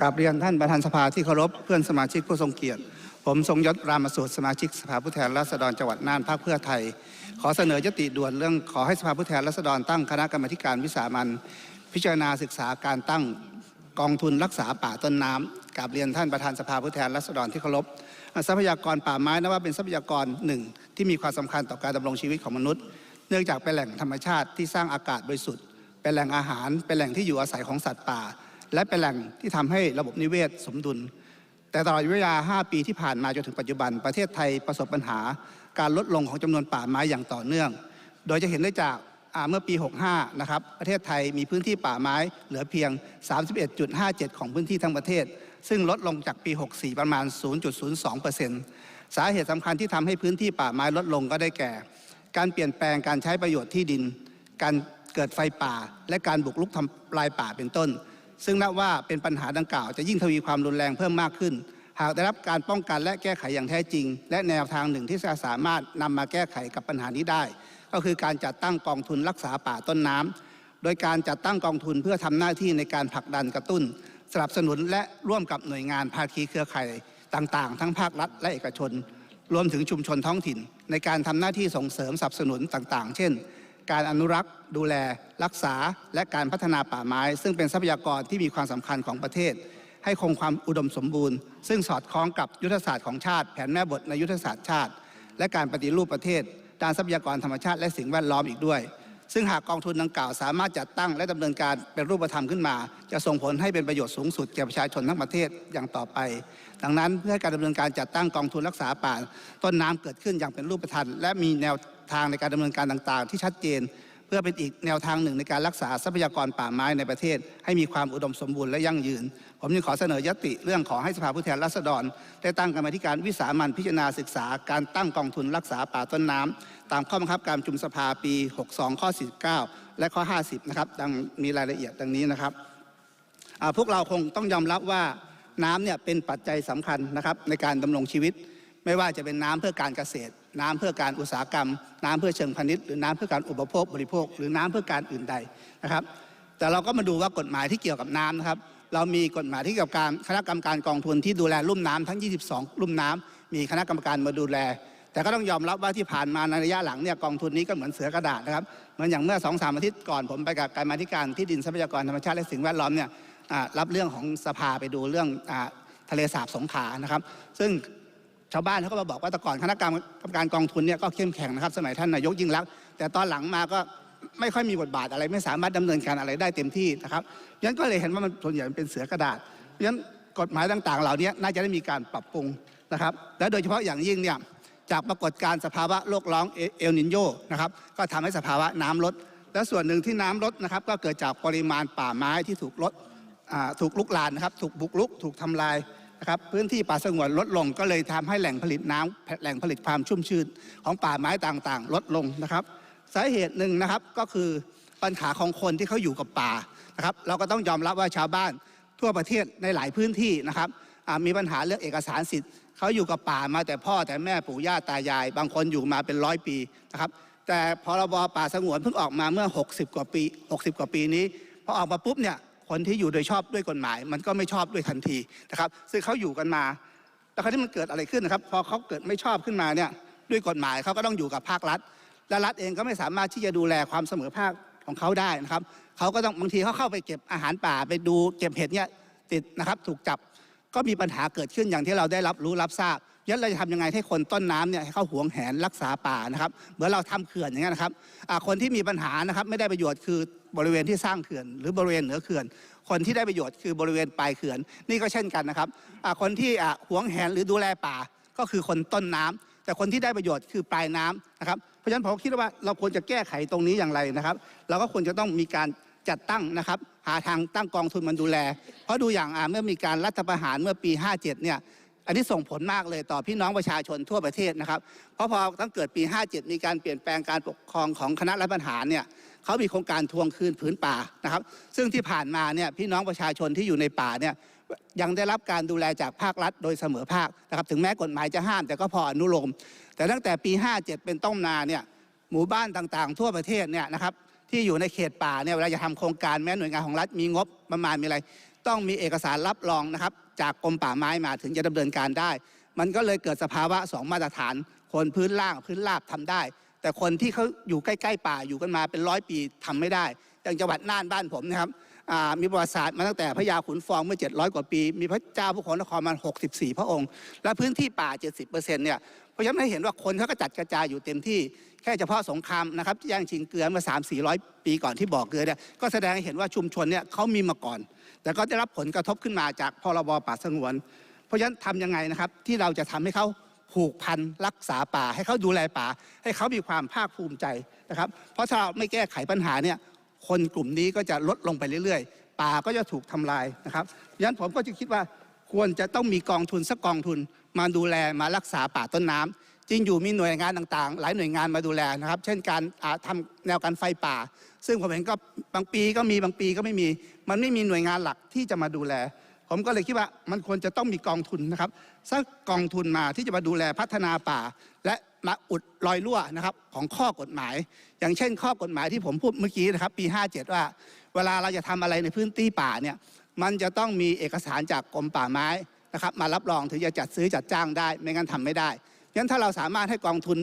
กราบเรียนท่านประธานสภาที่เคารพเพื่อนสมาชิกผู้ทรงเกียรติ ผมทรงยศรามสูตรสมาชิกสภาผู้แทนราษฎรจังหวัดน่านพรรคเพื่อไทย ขอเสนอยติด่วนเรื่องขอให้สภาผู้แทนราษฎรตั้งคณะกรรมการวิสามันพิจารณาศึกษาการตั้งกองทุนรักษาป่าต้นน้ำกราบเรียนท่านประธานสภาผู้แทนราษฎรที่เคารพทรัพยากรป่าไม้นับว่าเป็นทรัพยากรหนึ่งที่มีความสำคัญต่อการดำรงชีวิตของมนุษย์ เนื่องจากเป็นแหล่งธรรมชาติที่สร้างอากาศบริสุทธิ์เป็นแหล่งอาหารเป็นแหล่งที่อยู่อาศัยของสัตว์ป่า และเป็นแหล่งที่ทำให้ระบบนิเวศสมดุล แต่ตลอดระยะเวลา 5 ปีที่ผ่านมาจนถึงปัจจุบัน ประเทศไทยประสบปัญหา การลดลงของจำนวนป่าไม้อย่างต่อเนื่อง โดยจะเห็นได้จากเมื่อปี 65 นะครับ ประเทศไทยมีพื้นที่ป่าไม้เหลือเพียง 31.57 ของพื้นที่ทั้งประเทศ ซึ่งลดลงจากปี 64 ประมาณ 0.02%สาเหตุสำคัญที่ทำให้พื้นที่ป่าไม้ลดลงก็ได้แก่ การเปลี่ยนแปลงการใช้ประโยชน์ที่ดิน การเกิดไฟป่า และการบุกรุกทำลายป่าเป็นต้น ซึ่งนับว่าเป็นปัญหาดังกล่าว จะยิ่งทวีความรุนแรงเพิ่มมากขึ้น หากได้รับการป้องกันและแก้ไขอย่างแท้จริง และแนวทางหนึ่งที่จะสามารถนำมาแก้ไขกับปัญหานี้ได้ ก็คือการจัดตั้งกองทุนรักษาป่าต้นน้ำโดยการจัดตั้งกองทุนเพื่อทำหน้าที่ในการผลักดันกระตุ้น สนับสนุนและร่วมกับหน่วยงานภาคีเครือข่ายต่างๆ ทั้งภาครัฐและเอกชน รวมถึงชุมชนท้องถิ่น ในการทำหน้าที่ส่งเสริมสนับสนุนต่าง ๆ เช่น การอนุรักษ์ ดูแล รักษา และการพัฒนาป่าไม้ ซึ่งเป็นทรัพยากรที่มีความสำคัญของประเทศ ให้คงความอุดมสมบูรณ์ ซึ่งสอดคล้องกับยุทธศาสตร์ของชาติ แผนแม่บทในยุทธศาสตร์ชาติ และการปฏิรูปประเทศ ด้านทรัพยากรธรรมชาติและสิ่งแวดล้อมอีกด้วย ซึ่งหากกองทุนดังกล่าวสามารถจัดตั้งและดำเนินการเป็นรูปธรรมขึ้นมา จะส่งผลให้เป็นประโยชน์สูงสุดแก่ประชาชนทั้งประเทศอย่างต่อไป ดังนั้นเพื่อให้การดำเนินการจัดตั้งกองทุนรักษาป่า ต้นน้ำเกิดขึ้นอย่างเป็นรูปธรรมและมีแนว ทางในการดำเนินการต่างๆ ที่ชัดเจน เพื่อเป็นอีกแนวทางหนึ่งในการรักษาทรัพยากรป่าไม้ในประเทศ ให้มีความอุดมสมบูรณ์และยั่งยืน ผมจึงขอเสนอยติเรื่องขอให้สภาผู้แทนราษฎร ได้ตั้งกรรมธิการวิสามันพิจารณาศึกษา การตั้งกองทุนรักษาป่าต้นน้ำตามข้อบังคับการประชุมสภาปี 62 ข้อ 49 และข้อ 50 นะครับดังมีรายละเอียดดังนี้นะครับพวกเราคงต้องยอมรับว่าน้ำเนี่ยเป็นปัจจัยสำคัญนะครับในการดำรงชีวิต ไม่ว่าจะเป็นน้ำเพื่อการเกษตร น้ำเพื่อการอุตสาหกรรม น้ำเพื่อเชิงพาณิชย์หรือน้ำเพื่อการอุปโภคบริโภค หรือน้ำเพื่อการอื่นใดนะครับ แต่เราก็มาดูว่ากฎหมายที่เกี่ยวกับน้ำนะครับ เรามีกฎหมายที่เกี่ยวกับการคณะกรรมการกองทุนที่ดูแลลุ่มน้ำทั้ง 22 ลุ่มน้ำมีคณะกรรมการมาดูแล แต่ก็ต้องยอมรับว่าที่ผ่านมาในระยะหลังเนี่ยกองทุนนี้ก็เหมือนเสือกระดาษนะครับเหมือนอย่างเมื่อสองสามอาทิตย์ก่อนผมไปกับการมาธิการที่ดินทรัพยากรธรรมชาติและสิ่งแวดล้อมเนี่ยรับเรื่องของสภาไปดูเรื่องอทะเลสาบสงขานะครับ ซึ่ง ชาวบ้านเขาก็มาบอกว่าแต่ก่อนคณะกรรมการกองทุนเนี่ยก็เข้มแข็งนะครับสมัยท่านนายกยิ่งรักษณ์แต่ตอนหลังมาก็ไม่ค่อยมีบทบาทอะไร ไม่สามารถดำเนินการอะไรได้เต็มที่นะครับฉะนั้นก็เลยเห็นว่ามันส่วนใหญ่มันเป็นเสือกระดาษฉะนั้นกฎหมายต่างๆ เหล่านี้น่าจะได้มีการปรับปรุงนะครับ และโดยเฉพาะอย่างยิ่งเนี่ยจากปรากฏการณ์สภาวะโลกร้องเอเอลนินโยนะครับก็ทำให้สภาวะน้ำลด และส่วนหนึ่งที่น้ำลดนะครับก็เกิดจากปริมาณป่าไม้ที่ถูกลดอ่าถูกลุกลานนะครับถูกบุกรุก ถูกทำลาย นะครับพื้นที่ป่าสงวนลดลงก็เลยทำให้แหล่งผลิตน้ำแหล่งผลิตความชุ่มชื้นของป่าไม้ต่างๆ ลดลงนะครับ สาเหตุหนึ่งนะครับก็คือปัญหาของคนที่เขาอยู่กับป่านะครับ เราก็ต้องยอมรับว่าชาวบ้านทั่วประเทศในหลายพื้นที่นะครับมีปัญหาเรื่องเอกสารสิทธิ์เขาอยู่กับป่ามาแต่พ่อแต่แม่ปู่ย่าตายาย บางคนอยู่มาเป็นร้อยปีนะครับ แต่พรบป่าสงวนเพิ่งออกมาเมื่อ 60 กว่าปี 60 กว่าปีนี้พอออกมาปุ๊บเนี่ย คนที่อยู่โดยชอบด้วยกฎหมาย มันก็ไม่ชอบด้วยทันทีนะครับซึ่งเขาอยู่กันมา แล้วคราวนี้มันเกิดอะไรขึ้นนะครับ พอเขาเกิดไม่ชอบขึ้นมาเนี่ยด้วยกฎหมายเขาก็ต้องอยู่กับภาครัฐ และรัฐเองก็ไม่สามารถที่จะดูแลความเสมอภาคของเขาได้นะครับเขาก็ต้องบางทีเขาเข้าไปเก็บอาหารป่าไปดูเก็บเห็ดเนี่ยติดนะครับถูกจับก็มีปัญหาเกิดขึ้นอย่างที่เราได้รับรู้รับทราบ ยันเราจะทำยังไงให้คนต้นน้ำเนี่ยให้เขาหวงแหนรักษาป่านะครับ เหมือนเราทำเขื่อนอย่างเงี้ยนะครับคนที่มีปัญหานะครับไม่ได้ประโยชน์คือบริเวณที่สร้างเขื่อน หรือบริเวณเหนือเขื่อน คนที่ได้ประโยชน์คือบริเวณปลายเขื่อน นี่ก็เช่นกันนะครับคนที่อ่าหวงแหนหรือดูแลป่าก็คือคนต้นน้ำแต่คนที่ได้ประโยชน์คือปลายน้ำนะครับเพราะฉะนั้นผมคิดว่าเราควรจะแก้ไขตรงนี้อย่างไรนะครับ เราก็ควรจะต้องมีการจัดตั้งนะครับหาทางตั้งกองทุนมันดูแล เพราะดูอย่างเมื่อมีการรัฐประหารเมื่อปี 57 เนี่ย อันนี้ส่งผลมากเลยต่อพี่น้องประชาชนทั่วประเทศนะครับ เพราะพอตั้งเกิดปี 57 มีการเปลี่ยนแปลงการปกครองของคณะรัฐประหารเนี่ยเขามีโครงการทวงคืนผืนป่านะครับ ซึ่งที่ผ่านมาเนี่ยพี่น้องประชาชนที่อยู่ในป่าเนี่ยยังได้รับการดูแลจากภาครัฐโดยเสมอภาคนะครับ ถึงแม้กฎหมายจะห้ามแต่ก็พออนุโลม แต่ตั้งแต่ปี 57 เป็นต้นมาเนี่ยหมู่บ้านต่างๆ ทั่วประเทศเนี่ยนะครับที่อยู่ในเขตป่าเนี่ยเวลาจะทำโครงการแม้หน่วยงานของรัฐมีงบประมาณมีอะไร ต้องมีเอกสารรับรองนะครับ จากกรมป่าไม้มาถึงจะดำเนินการได้ มันก็เลยเกิดสภาวะสองมาตรฐาน คนพื้นล่างพื้นราบทำได้ แต่คนที่เขาอยู่ใกล้ ๆ ป่าอยู่กันมาเป็นร้อยปีทำไม่ได้อย่างจังหวัดน่านบ้านผมนะครับมีประวัติศาสตร์มาตั้งแต่พระยาขุนฟองเมื่อ 700 กว่าปี มีพระเจ้าผู้ของนครมา64 พระองค์ และพื้นที่ป่า 70%เนี่ยเพราะฉะนั้นให้เห็นว่าคนเขาก็จัดกระจายอยู่เต็มที่แค่เฉพาะสงครามนะครับแย่งชิงเกลือมื่อ3 400 ปีก่อนที่บ่อเกลือเนี่ยก็แสดงให้เห็นว่าชุมชนเนี่ยเขามีมาก่อน แต่ก็ได้รับผลกระทบขึ้นมาจากพรบป่าสงวน เพราะฉะนั้นทำยังไงนะครับ ที่เราจะทำให้เขาผูกพันรักษาป่า ให้เขาดูแลป่า ให้เขามีความภาคภูมิใจนะครับ เพราะถ้าเราไม่แก้ไขปัญหาเนี่ยคนกลุ่มนี้ก็จะลดลงไปเรื่อยๆ ป่าก็จะถูกทำลายนะครับดันั้นผมก็จะคิดว่าควรจะต้องมีกองทุนสักกองทุนมาดูแลมารักษาป่าต้นน้ำ จริงอยู่มีหน่วยงานต่างๆ หลายหน่วยงานมาดูแลนะครับ เช่นการอ่าทำแนวการไฟป่า ซึ่งผมเห็นก็บางปีก็มีบางปีก็ไม่มี มันไม่มีหน่วยงานหลักที่จะมาดูแล ผมก็เลยคิดว่ามันควรจะต้องมีกองทุนนะครับสักกองทุนมาที่จะมาดูแลพัฒนาป่า และมาอุดรอยรั่วนะครับของข้อกฎหมาย อย่างเช่น ข้อกฎหมายที่ผมพูดเมื่อกี้นะครับ ปี 57 ว่า เวลาเราจะทำอะไรในพื้นที่ป่าเนี่ยมันจะต้องมีเอกสารจากกรมป่าไม้นะครับมารับรองถึงจะจัดซื้อจัดจ้างได้ ไม่งั้นทำไม่ได้ งั้นถ้าเราสามารถให้กองทุน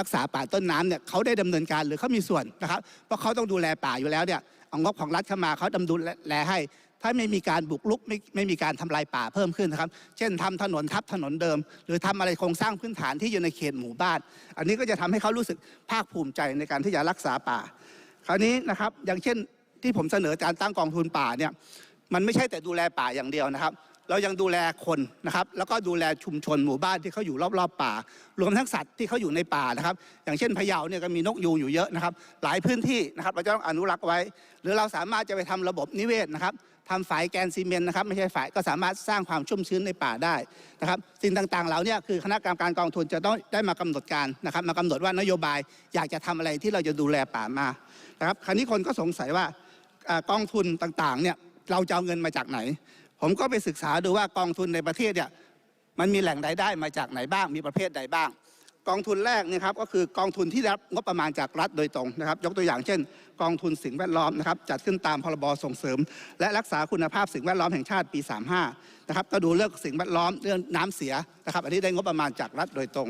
รักษาป่าต้นน้ำเนี่ยเขาได้ดำเนินการหรือเขามีส่วนนะครับ เพราะเขาต้องดูแลป่าอยู่แล้วเนี่ยเอางบของรัฐเข้ามาเขาดำดูแลให้ ถ้าไม่มีการบุกรุกไม่ไม่มีการทำลายป่าเพิ่มขึ้นนะครับ เช่นทำถนนทับถนนเดิม หรือทำอะไรโครงสร้างพื้นฐานที่อยู่ในเขตหมู่บ้าน อันนี้ก็จะทำให้เขารู้สึกภาคภูมิใจในการที่จะรักษาป่า คราวนี้นะครับอย่างเช่นที่ผมเสนอการตั้งกองทุนป่าเนี่ยมันไม่ใช่แต่ดูแลป่าอย่างเดียวนะครับ เรายังดูแลคนนะครับแล้วก็ดูแลชุมชนหมู่บ้านที่เขาอยู่รอบๆป่า รวมทั้งสัตว์ที่เขาอยู่ในป่านะครับ อย่างเช่นพะเยาเนี่ยก็มีนกยูงอยู่เยอะนะครับ หลายพื้นที่นะครับเราจะต้องอนุรักษ์ไว้ หรือเราสามารถจะไปทำระบบนิเวศนะครับทำฝายแกนซีเมนต์นะครับไม่ใช่ฝายก็สามารถสร้างความชุ่มชื้นในป่าได้นะครับสิ่งต่างๆเหล่านี้คือคณะกรรมการกองทุนจะต้องได้มากำหนดการนะครับ มากำหนดว่านโยบายอยากจะทำอะไรที่เราจะดูแลป่ามานะครับคราวนี้คนก็สงสัยว่ากองทุนต่างๆเนี่ยเราจะเอาเงินมาจากไหน ผมก็ไปศึกษาดูว่ากองทุนในประเทศเนี่ยมันมีแหล่งรายได้มาจากไหนบ้าง มีประเภทใดบ้าง กองทุนแรกนะครับก็คือกองทุนที่รับงบประมาณจากรัฐโดยตรงนะครับ ยกตัวอย่างเช่น กองทุนสิ่งแวดล้อมนะครับจัดขึ้นตามพรบส่งเสริม และรักษาคุณภาพสิ่งแวดล้อมแห่งชาติปี 35นะครับก็ดูเรื่องสิ่งแวดล้อมเรื่องน้ำเสียนะครับ อันนี้ได้งบประมาณจากรัฐโดยตรง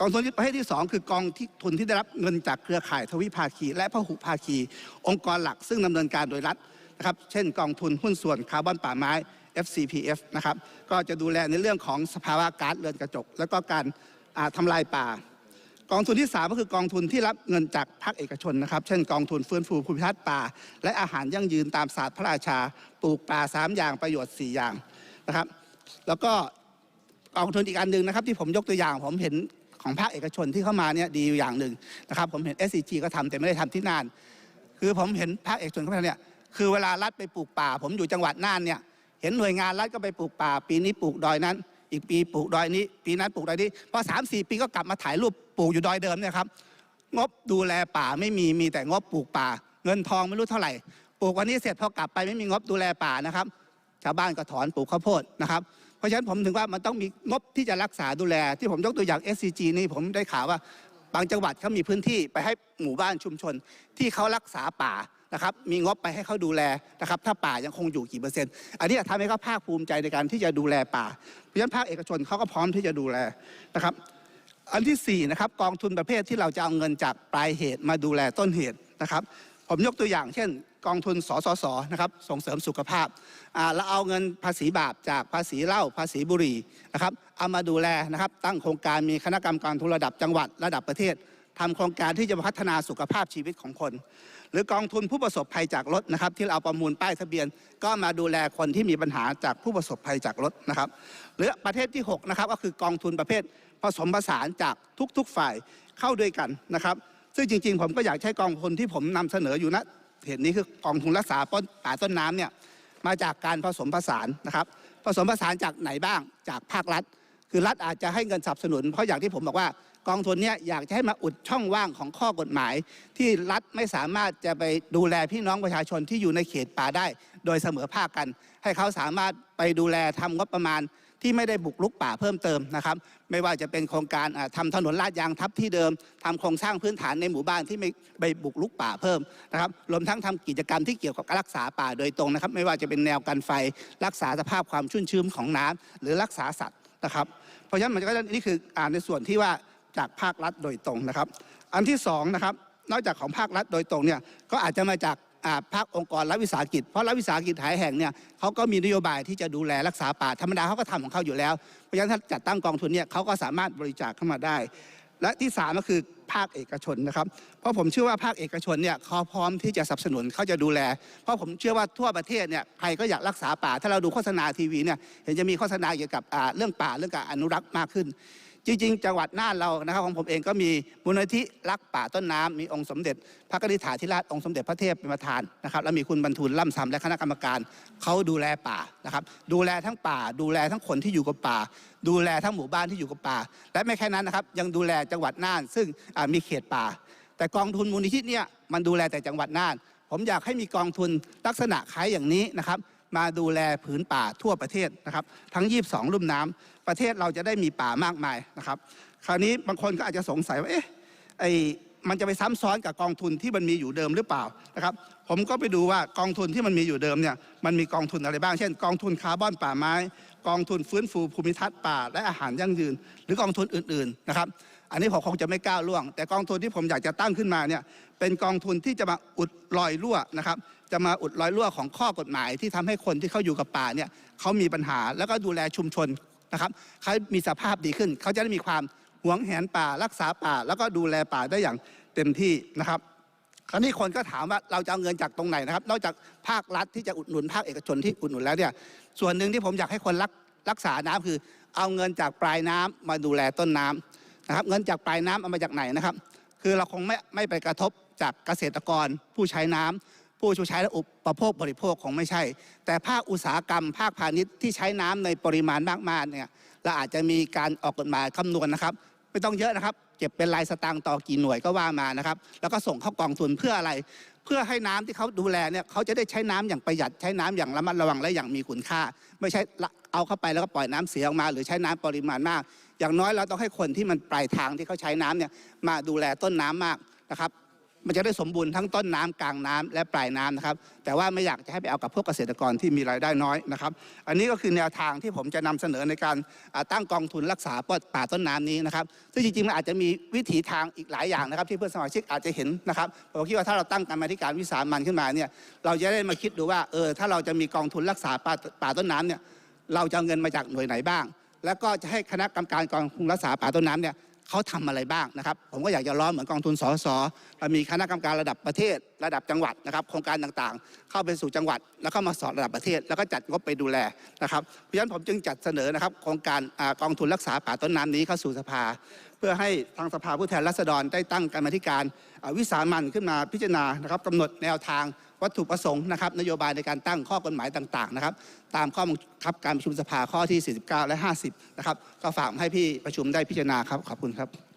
กองทุนประเภทที่ 2 คือกองที่ทุนที่ได้รับเงินจากเครือข่ายทวิภาคี และพหุภาคี องค์กรหลักซึ่งดำเนินการโดยรัฐ นะครับเช่นกองทุนหุ้นส่วนคาร์บอนป่าไม้ FCPF นะครับก็จะดูแลในเรื่องของสภาวะก๊าซเรือนกระจก แล้วก็การอ่าทำลายป่า กองทุนที่ 3 ก็คือกองทุนที่รับเงินจากภาคเอกชนนะครับ เช่นกองทุนฟื้นฟูภูมิทัศน์ป่า และอาหารยั่งยืนตามศาสตร์พระราชา ปลูกป่า 3 อย่างประโยชน์ 4 อย่างนะครับ แล้วก็กองทุนอีกอันหนึ่งนะครับที่ผมยกตัวอย่างผมเห็นของภาคเอกชนที่เข้ามาเนี่ยดีอยู่อย่างหนึ่งนะครับผมเห็น SCG ก็ทำแต่ไม่ได้ทำที่นาน คือผมเห็นภาคเอกชนเข้ามาเนี่ย คือเวลารัฐไปปลูกป่า ผมอยู่จังหวัดน่านเนี่ยเห็นหน่วยงานรัฐก็ไปปลูกป่า ปีนี้ปลูกดอยนั้น อีกปีปลูกดอยนี้ ปีนั้นปลูกดอยนี้พอสามสี่ปีก็กลับมาถ่ายรูปปลูกอยู่ดอยเดิมเนี่ยครับงบดูแลป่าไม่มีมีแต่งบปลูกป่า เงินทองไม่รู้เท่าไหร่ปลูกวันนี้เสร็จพอกลับไปไม่มีงบดูแลป่านะครับ ชาวบ้านก็ถอนปลูกข้าวโพดนะครับเพราะฉะนั้นผมถึงว่ามันต้องมีงบที่จะรักษาดูแล ที่ผมยกตัวอย่าง SCG นี่ผมได้ข่าวว่า บางจังหวัดเขามีพื้นที่ไปให้หมู่บ้านชุมชน ที่เขารักษาป่า นะครับมีงบไปให้เขาดูแลนะครับถ้าป่ายังคงอยู่กี่เปอร์เซ็นต์อันนี้ทำให้เขาภาคภูมิใจในการที่จะดูแลป่าเพราะฉะนั้นภาคเอกชนเขาก็พร้อมที่จะดูแลนะครับอันที่สี่นะครับกองทุนประเภทที่เราจะเอาเงินจากปลายเหตุมาดูแลต้นเหตุนะครับผมยกตัวอย่างเช่น กองทุนสสสนะครับส่งเสริมสุขภาพเราเอาเงินภาษีบาปจากภาษีเหล้าภาษีบุหรี่นะครับเอามาดูแลนะครับตั้งโครงการมีคณะกรรมการทุนระดับจังหวัดระดับประเทศทำโครงการที่จะพัฒนาสุขภาพชีวิตของคน หรือกองทุนผู้ประสบภัยจากรถนะครับ ที่เราเอาประมูลป้ายทะเบียน ก็มาดูแลคนที่มีปัญหาจากผู้ประสบภัยจากรถนะครับ หรือประเภทที่หกนะครับก็คือกองทุนประเภทผสมผสานจากทุกๆฝ่ายเข้าด้วยกันนะครับ ซึ่งจริง ๆ ผมก็อยากใช้กองทุนที่ผมนำเสนออยู่ณเหตุนี้คือกองทุนรักษาต้นป่าต้นน้ำเนี่ยมาจากการผสมผสานนะครับ ผสมผสานจากไหนบ้างจากภาครัฐ คือรัฐอาจจะให้เงินสนับสนุน เพราะอย่างที่ผมบอกว่า กองทุนเนี้ยอยากจะให้มาอุดช่องว่างของข้อกฎหมาย ที่รัฐไม่สามารถจะไปดูแลพี่น้องประชาชนที่อยู่ในเขตป่าได้ โดยเสมอภาคกัน ให้เขาสามารถไปดูแลทำงบประมาณที่ไม่ได้บุกรุกป่าเพิ่มเติมนะครับ ไม่ว่าจะเป็นโครงการอ่าทำถนนลาดยางทับที่เดิมทำโครงสร้างพื้นฐานในหมู่บ้านที่ไม่ไปบุกรุกป่าเพิ่มนะครับรวมทั้งทำกิจกรรมที่เกี่ยวกับการรักษาป่าโดยตรงนะครับ ไม่ว่าจะเป็นแนวกันไฟ รักษาสภาพความชุ่มชื้นของน้ำหรือรักษาสัตว์นะครับ เพราะฉะนั้นมันก็นี่คืออ่านในส่วนที่ว่า จากภาครัฐโดยตรงนะครับ อันที่สองนะครับนอกจากของภาครัฐโดยตรงเนี่ยก็อาจจะมาจากภาคองค์กรรัฐวิสาหกิจ เพราะรัฐวิสาหกิจหลายแห่งเนี่ยเขาก็มีนโยบายที่จะดูแลรักษาป่าธรรมดาเขาก็ทำของเขาอยู่แล้ว เพราะฉะนั้นถ้าจัดตั้งกองทุนเนี่ยเขาก็สามารถบริจาคเข้ามาได้ และที่สามก็คือภาคเอกชนนะครับ เพราะผมเชื่อว่าภาคเอกชนเนี่ยเขาพร้อมที่จะสนับสนุนเขาจะดูแล เพราะผมเชื่อว่าทั่วประเทศเนี่ยใครก็อยากรักษาป่า ถ้าเราดูโฆษณาทีวีเนี่ยเห็นจะมีโฆษณาเกี่ยวกับเรื่องป่าเรื่องการอนุรักษ์มากขึ้น จริงๆ จังหวัดน่านเรานะครับของผมเองก็มีมูลนิธิรักป่าต้นน้ำมีองค์สมเด็จ พระกนิษฐาธิราชองค์สมเด็จพระเทพเป็นประธานนะครับแล้วมีคุณบรรทุนล่ำซำและคณะกรรมการเขาดูแลป่านะครับ ดูแลทั้งป่า ดูแลทั้งคนที่อยู่กับป่า ดูแลทั้งหมู่บ้านที่อยู่กับป่า และไม่แค่นั้นนะครับ ยังดูแลจังหวัดน่าน ซึ่งมีเขตป่า แต่กองทุนมูลนิธิเนี่ยมันดูแลแต่จังหวัดน่าน ผมอยากให้มีกองทุนลักษณะคล้ายอย่างนี้นะครับ มาดูแลผืนป่าทั่วประเทศนะครับ ทั้ง 22 ลุ่มน้ำประเทศเราจะได้มีป่ามากมายนะครับ คราวนี้บางคนก็อาจจะสงสัยว่าเอ๊ะไอ มันจะไปซ้ำซ้อนกับกองทุนที่มันมีอยู่เดิมหรือเปล่านะครับผมก็ไปดูว่ากองทุนที่มันมีอยู่เดิมเนี่ยมันมีกองทุนอะไรบ้าง เช่น กองทุนคาร์บอนป่าไม้ กองทุนฟื้นฟูภูมิทัศน์ป่าและอาหารยั่งยืน หรือกองทุนอื่นๆนะครับอันนี้ผมคงจะไม่ก้าวล่วง แต่กองทุนที่ผมอยากจะตั้งขึ้นมาเนี่ยเป็นกองทุนที่จะมาอุดรอยรั่วนะครับจะมาอุดรอยรั่วของข้อกฎหมาย ที่ทำให้คนที่เขาอยู่กับป่าเนี่ยเขามีปัญหาแล้วก็ดูแลชุมชนนะครับเขามีสภาพดีขึ้น เขาจะได้มีความ หวงแหนป่ารักษาป่า แล้วก็ดูแลป่าได้อย่างเต็มที่นะครับคราวนี้คนก็ถามว่าเราจะเอาเงินจากตรงไหนนะครับ นอกจากภาครัฐที่จะอุดหนุนภาคเอกชนที่อุดหนุนแล้วเนี่ยส่วนหนึ่งที่ผมอยากให้คนรักรักษาน้ำคือ เอาเงินจากปลายน้ำมาดูแลต้นน้ำนะครับ เงินจากปลายน้ำเอามาจากไหนนะครับ คือเราคงไม่ไม่ไปกระทบจากเกษตรกร ผู้ใช้น้ำผู้ชูใช้และอุปโภคบริโภคคงไม่ใช่ แต่ภาคอุตสาหกรรม ภาคพาณิชย์ที่ใช้น้ำในปริมาณมากๆเนี่ย เราอาจจะมีการออกกฎหมายคำนวณนะครับ ไม่ต้องเยอะนะครับ เก็บเป็นรายสตางค์ต่อกี่หน่วยก็ว่ามานะครับ แล้วก็ส่งเข้ากองทุนเพื่ออะไร เพื่อให้น้ำที่เขาดูแลเนี่ยเขาจะได้ใช้น้ำอย่างประหยัดใช้น้ำอย่างระมัดระวังและอย่างมีคุณค่า ไม่ใช่เอาเข้าไปแล้วก็ปล่อยน้ำเสียออกมา หรือใช้น้ำปริมาณมาก อย่างน้อยเราต้องให้คนที่มันปลายทางที่เขาใช้น้ำเนี่ยมาดูแลต้นน้ำมากนะครับ มันจะได้สมบูรณ์ทั้งต้นน้ำกลางน้ำและปลายน้ำนะครับ แต่ว่าไม่อยากจะให้ไปเอากับพวกเกษตรกรที่มีรายได้น้อยนะครับ อันนี้ก็คือแนวทางที่ผมจะนำเสนอในการตั้งกองทุนรักษาป่าต้นน้ำนี้นะครับ ซึ่งจริงๆมันอาจจะมีวิถีทางอีกหลายอย่างนะครับ ที่เพื่อนสมาชิกอาจจะเห็นนะครับผมคิดว่าถ้าเราตั้งกรรมาธิการวิสามันขึ้นมาเนี่ยเราจะได้มาคิดดูว่าเออถ้าเราจะมีกองทุนรักษาป่าป่าต้นน้ำเนี่ยเราจะเอาเงินมาจากหน่วยไหนบ้าง แล้วก็จะให้คณะกรรมการกองทุนรักษาป่าต้นน้ำเนี่ย เขาทำอะไรบ้างนะครับ ผมก็อยากจะร้อนเหมือนกองทุนสสเรามีคณะกรรมการระดับประเทศ ระดับจังหวัดนะครับ โครงการต่างๆ เข้าไปสู่จังหวัด แล้วก็มาสอนระดับประเทศ แล้วก็จัดงบไปดูแลนะครับเพราะฉะนั้นผมจึงจัดเสนอนะครับโครงการกองทุนรักษาป่าต้นน้ำนี้เข้าสู่สภา เพื่อให้ทางสภาผู้แทนราษฎรได้ตั้งกรรมธิการวิสามันขึ้นมาพิจารณานะครับกำหนดแนวทางวัตถุประสงค์นะครับนโยบายในการตั้งข้อกฎหมายต่างๆนะครับตามข้อบังคับการประชุมสภาข้อที่ 49 และ 50 นะครับ ก็ฝากให้พี่ประชุมได้พิจารณาครับ ขอบคุณครับ